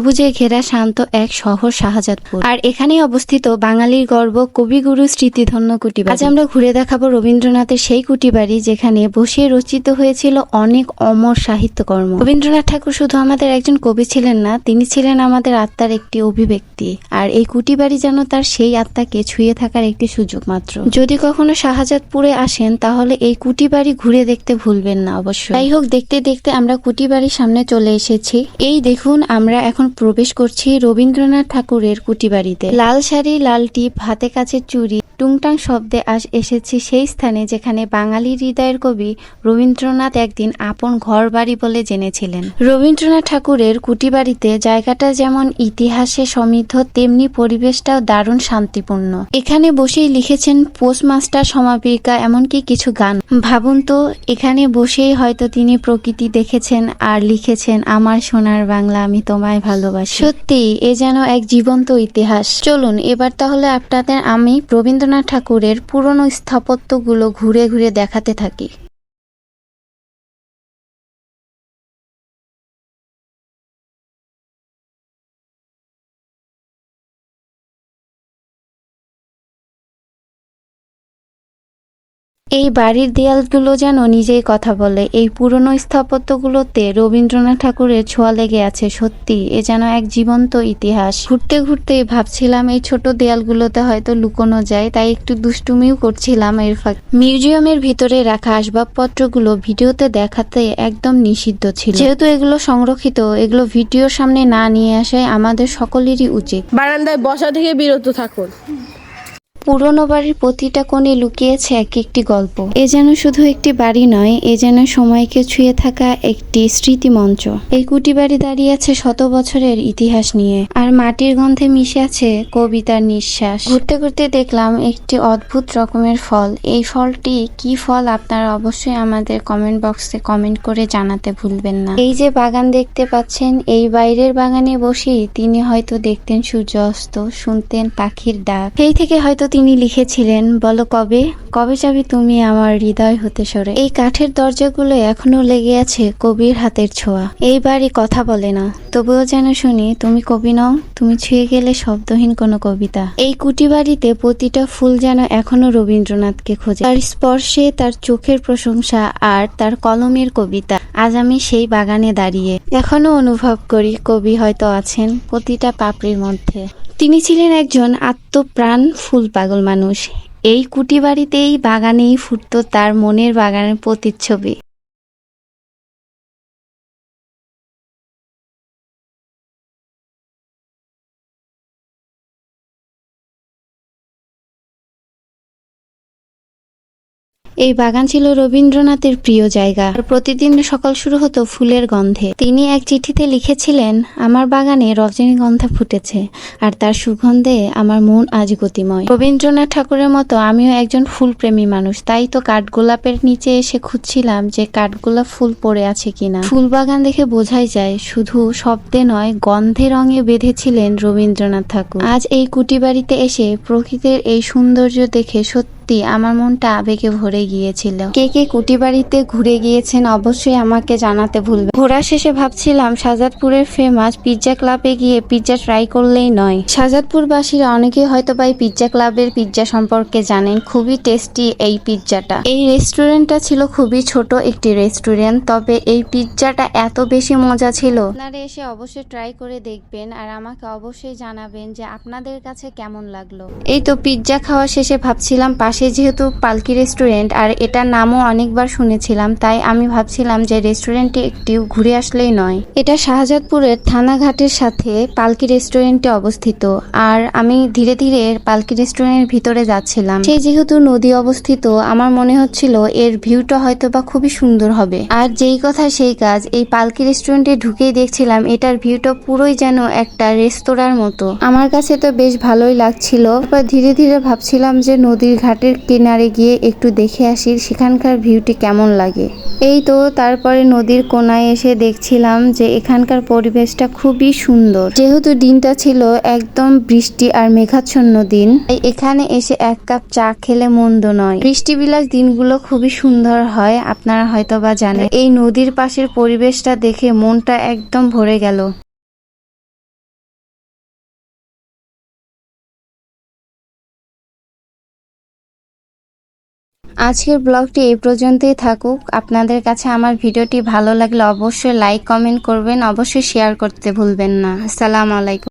সবুজে ঘেরা শান্ত এক শহর শাহজাদপুর। আর এখানেই অবস্থিত বাঙালির গর্ব কবিগুরু স্মৃতিধন্য কুটিবাড়ি। আজ আমরা ঘুরে দেখাবো রবীন্দ্রনাথের সেই কুটিবাড়ি যেখানে বসে রচিত হয়েছিল অনেক অমর সাহিত্যকর্ম। রবীন্দ্রনাথ ঠাকুর শুধু আমাদের একজন কবি ছিলেন না, তিনি ছিলেন আমাদের আত্মার একটি অভিব্যক্তি। আর এই কুটিবাড়ি যেন তার সেই আত্মাকে ছুঁয়ে থাকার একটি সুযোগ মাত্র। যদি কখনো শাহজাদপুরে আসেন, তাহলে এই কুটিবাড়ি ঘুরে দেখতে ভুলবেন না অবশ্যই। যাই হোক, দেখতে দেখতে আমরা কুটিবাড়ির সামনে চলে এসেছি। এই দেখুন, আমরা এখন প্রবেশ করছি রবীন্দ্রনাথ ঠাকুরের কুটিবাড়িতে। লাল শাড়ি, লাল টিপ, হাতে কাছে চুড়ি, টুংটাং শব্দে আজ এসেছি সেই স্থানে যেখানে বাঙালি হৃদয়ের কবি রবীন্দ্রনাথ একদিন আপন ঘর বাড়ি বলে জেনেছিলেন। রবীন্দ্রনাথ ঠাকুরের কুটিবাড়িতে জায়গাটা যেমন ইতিহাসে সমৃদ্ধ, তেমনি পরিবেশটাও দারুণ শান্তিপূর্ণ। এখানে বসেই লিখেছেন পোস্টমাস্টার সমাপিকা, এমনকি কিছু গান। ভাবুন তো, এখানে বসেই হয়তো তিনি প্রকৃতি দেখেছেন আর লিখেছেন, আমার সোনার বাংলা আমি তোমায় ভালোবাসি। সত্যি, এ যেন এক জীবন্ত ইতিহাস। চলুন, এবার তাহলে আপনাদের আমি রবীন্দ্রনাথ ঠাকুরের পুরনো স্থাপত্যগুলো ঘুরে ঘুরে দেখাতে থাকি। এই বাড়ির দেয়ালগুলো যেন নিজেই কথা বলে, এই পুরনো স্থাপত্যগুলোতে রবীন্দ্রনাথ ঠাকুরের ছোঁয়া লেগে আছে সত্যি, এ যেন এক জীবন্ত ইতিহাস। ঘুরতে ঘুরতে ভাবছিলাম এই ছোট দেয়ালগুলোতে হয়তো লুকোনো যায়, তাই একটু দুষ্টুমিও করছিলাম এর ফাঁক। মিউজিয়ামের ভিতরে রাখা আসবাবপত্রগুলো ভিডিওতে দেখাতে একদম নিষিদ্ধ ছিল। যেহেতু এগুলো সংরক্ষিত, এগুলো ভিডিওর সামনে না নিয়ে আসাই আমাদের সকলেরই উচিত। বারান্দায় বসা থেকে বিরত থাকুন। পুরনো বাড়ির প্রতিটা কোণে লুকিয়েছে এক একটি গল্প। এ যেন শুধু একটি বাড়ি নয় এ যেন সময়কে ছুঁয়ে থাকা একটি স্মৃতি মঞ্চ এই কুটি বাড়ি দাঁড়িয়ে আছে শত বছরের ইতিহাস নিয়ে আর মাটির গন্ধে মিশে আছে কবিতার নিঃশ্বাস। ঘুরতে ঘুরতে দেখলাম একটি অদ্ভুত রকমের ফল। এই ফলটি কি ফল আপনারা অবশ্যই আমাদের কমেন্ট বক্সে কমেন্ট করে জানাতে ভুলবেন না। এই যে বাগান দেখতে পাচ্ছেন এই বাইরের বাগানে বসেই তিনি হয়তো দেখতেন সূর্য অস্ত শুনতেন পাখির ডাক। সেই থেকে হয়তো তিনি লিখেছিলেন, বলো কবে? কবে যাবে তুমি আমার হৃদয় হতে সরে? এই কাঠের দরজাগুলো এখনও লেগে আছে কবির হাতের ছোঁয়া। এই বাড়ি কথা বলে না। তবুও যেন শুনি, তুমি কবি নও, তুমি ছুঁয়ে গেলে শব্দহীন কোনো কবিতা। এই কুটি বাড়িতে প্রতিটা ফুল যেন এখনও রবীন্দ্রনাথকে খোঁজে। তার স্পর্শে তার চোখের প্রশংসা আর তার কলমের কবিতা। আজ আমি সেই বাগানে দাঁড়িয়ে এখনও অনুভব করি কবি হয়তো আছেন প্রতিটা পাপড়ির মধ্যে। তিনি ছিলেন একজন আত্মপ্রাণ ফুল পাগল মানুষ। এই কুটি বাড়িতেই বাগানেই ফুটত তার মনের বাগানের প্রতিচ্ছবি। এই বাগান ছিল রবীন্দ্রনাথের প্রিয় জায়গা। প্রতিদিন সকাল শুরু হতো ফুলের গন্ধে। তিনি এক চিঠিতে লিখেছিলেন, আমার বাগানে রজনীগন্ধা ফুটেছে, আর তার সুগন্ধে আমার মন আজ গতিময়। রবীন্দ্রনাথ ঠাকুরের মতো আমিও একজন ফুলপ্রেমী মানুষ, তাই তো কাঠগোলাপের নিচে এসে খুঁজছিলাম যে কাঠগোলাপ ফুল পড়ে আছে কিনা। ফুল বাগান দেখে বোঝাই যায়, শুধু শব্দে নয়, গন্ধে রঙে বেঁধেছিলেন রবীন্দ্রনাথ ঠাকুর। আজ এই কুটি বাড়িতে এসে প্রকৃতির এই সৌন্দর্য দেখে সত্যি আমার মনটা আবেগে ভরে গিয়েছিল। কে কে কুটি বাড়িতে ঘুরে গিয়েছেন অবশ্যই আমাকে জানাতে ভুলবেন ঘোরা শেষে ভাবছিলাম শাহজাদপুরের ফেমাস পিৎজা ক্লাবে গিয়ে পিৎজা ট্রাই করলেই নয়। শাহজাদপুরবাসীরা অনেকেই হয়তো বা এই পিৎজা ক্লাবের পিৎজা সম্পর্কে জানেন, খুবই টেস্টি এই পিৎজাটা এই রেস্টুরেন্টটা ছিল খুবই ছোট একটি রেস্টুরেন্ট তবে এই পিৎজাটা এত বেশি মজা ছিল। আপনারা এসে অবশ্যই ট্রাই করে দেখবেন আর আমাকে অবশ্যই জানাবেন যে আপনাদের কাছে কেমন লাগল। এই তো পিৎজা খাওয়া শেষে ভাবছিলাম পাশে যেহেতু পালকি রেস্টুরেন্ট আর এটার নামও অনেকবার শুনেছিলাম, তাই আমি ভাবছিলাম যে রেস্টুরেন্টটি একটি ঘুরে আসলেই নয়। এটা শাহজাদপুরের থানাঘাটের সাথে পালকি রেস্টুরেন্টে অবস্থিত আর আমি ধীরে ধীরে পালকি রেস্টুরেন্টের ভিতরে যাচ্ছিলাম। সেই যেহেতু নদী অবস্থিত, আমার মনে হচ্ছিল এর ভিউটা হয়তো বা খুবই সুন্দর হবে। আর যেই কথা সেই কাজ, এই পালকি রেস্টুরেন্টে ঢুকেই দেখছিলাম এটার ভিউটা পুরোই যেন একটা রেস্তোরাঁর মতো। আমার কাছে তো বেশ ভালোই লাগছিল ধীরে ধীরে ভাবছিলাম যে নদীর ঘাটের কিনারে গিয়ে একটু দেখে আসি সেখানকার ভিউটি কেমন লাগে। এই তো তারপরে নদীর কোনায় এসে দেখছিলাম যে এখানকার পরিবেশটা খুবই সুন্দর। যেহেতু দিনটা ছিল একদম বৃষ্টি আর মেঘাচ্ছন্ন দিন এখানে এসে এক কাপ চা খেলে মন্দ নয়। বৃষ্টি বিলাস দিনগুলো খুবই সুন্দর হয়, আপনারা হয়তো বা জানেন। এই নদীর পাশের পরিবেশটা দেখে মনটা একদম ভরে গেল। আজকের ব্লগটি এই পর্যন্তই থাকুক। আপনাদের কাছে আমার ভিডিওটি ভালো লাগলে অবশ্যই লাইক কমেন্ট করবেন। অবশ্যই শেয়ার করতে ভুলবেন না। আসসালামু আলাইকুম।